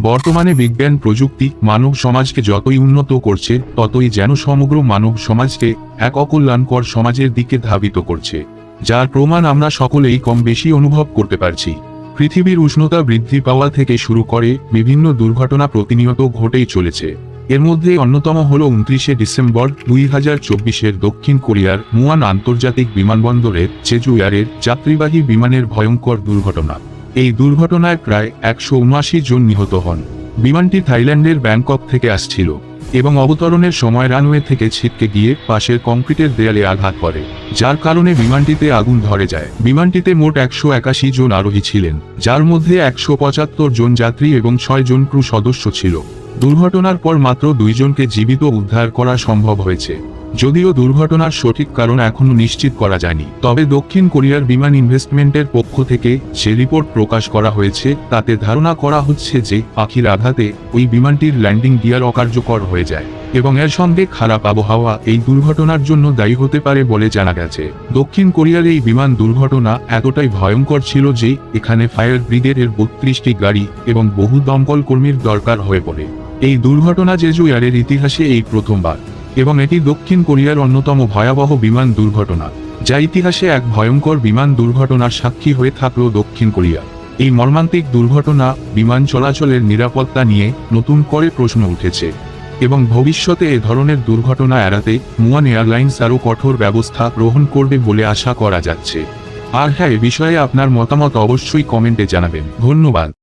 বর্তমানে বিজ্ঞান, প্রযুক্তি, মানব সমাজকে যতই উন্নত করছে, ততই যেন সমগ্র মানব সমাজকে এক অকল্যাণকর সমাজের দিকে ধাবিত করছে, যার প্রমাণ আমরা সকলেই কম বেশি অনুভব করতে পারছি। পৃথিবীর উষ্ণতা বৃদ্ধি পাওয়া থেকে শুরু করে বিভিন্ন দুর্ঘটনা প্রতিনিয়ত ঘটেই চলেছে। এর মধ্যে অন্যতম হল উনত্রিশে ডিসেম্বর দুই হাজার চব্বিশের দক্ষিণ কোরিয়ার মুয়ান আন্তর্জাতিক বিমানবন্দরের চেজুয়ারের যাত্রীবাহী বিমানের ভয়ঙ্কর দুর্ঘটনা। এই দুর্ঘটনায় প্রায় একশো উনআশি জন নিহত হন। বিমানটি থাইল্যান্ডের ব্যাংকক থেকে আসছিল এবং অবতরণের সময় রানওয়ে থেকে ছিটকে গিয়ে পাশের কংক্রিটের দেয়ালে আঘাত করে, যার কারণে বিমানটিতে আগুন ধরে যায়। বিমানটিতে মোট একশো একাশি জন আরোহী ছিলেন, যার মধ্যে একশো পঁচাত্তর জন যাত্রী এবং ছয় জন ক্রু সদস্য ছিল। দুর্ঘটনার পর মাত্র দুইজনকে জীবিত উদ্ধার করা সম্ভব হয়েছে। যদিও দুর্ঘটনার সঠিক কারণ এখনও নিশ্চিত করা যায়নি, তবে দক্ষিণ কোরিয়ার বিমান ইনভেস্টমেন্টের পক্ষ থেকে যে রিপোর্ট প্রকাশ করা হয়েছে, তাতে ধারণা করা হচ্ছে যে পাখির আঘাতে ওই বিমানটির ল্যান্ডিং গিয়ার অকার্যকর হয়ে যায়, এবং এর সঙ্গে খারাপ আবহাওয়া এই দুর্ঘটনার জন্য দায়ী হতে পারে বলে জানা গেছে। দক্ষিণ কোরিয়ার এই বিমান দুর্ঘটনা এতটাই ভয়ঙ্কর ছিল যে এখানে ফায়ার ব্রিগেডের বত্রিশটি গাড়ি এবং বহু দমকল কর্মীর দরকার হয়ে পড়ে। এই দুর্ঘটনা জেজু এয়ারের ইতিহাসে এই প্রথমবার। এবং এটি দক্ষিণ কোরিয়ার অন্যতম ভয়াবহ বিমান দুর্ঘটনা, যা ইতিহাসে এক ভয়ঙ্কর বিমান দুর্ঘটনার সাক্ষী হয়ে থাকল দক্ষিণ কোরিয়া। এই মর্মান্তিক দুর্ঘটনা বিমান চলাচলের নিরাপত্তা নিয়ে নতুন করে প্রশ্ন উঠেছে এবং ভবিষ্যতে এ ধরনের দুর্ঘটনা এড়াতে মুয়ান এয়ারলাইন্স আরও কঠোর ব্যবস্থা গ্রহণ করবে বলে আশা করা যাচ্ছে। আর হ্যাঁ এ বিষয়ে আপনার মতামত অবশ্যই কমেন্টে জানাবেন। ধন্যবাদ।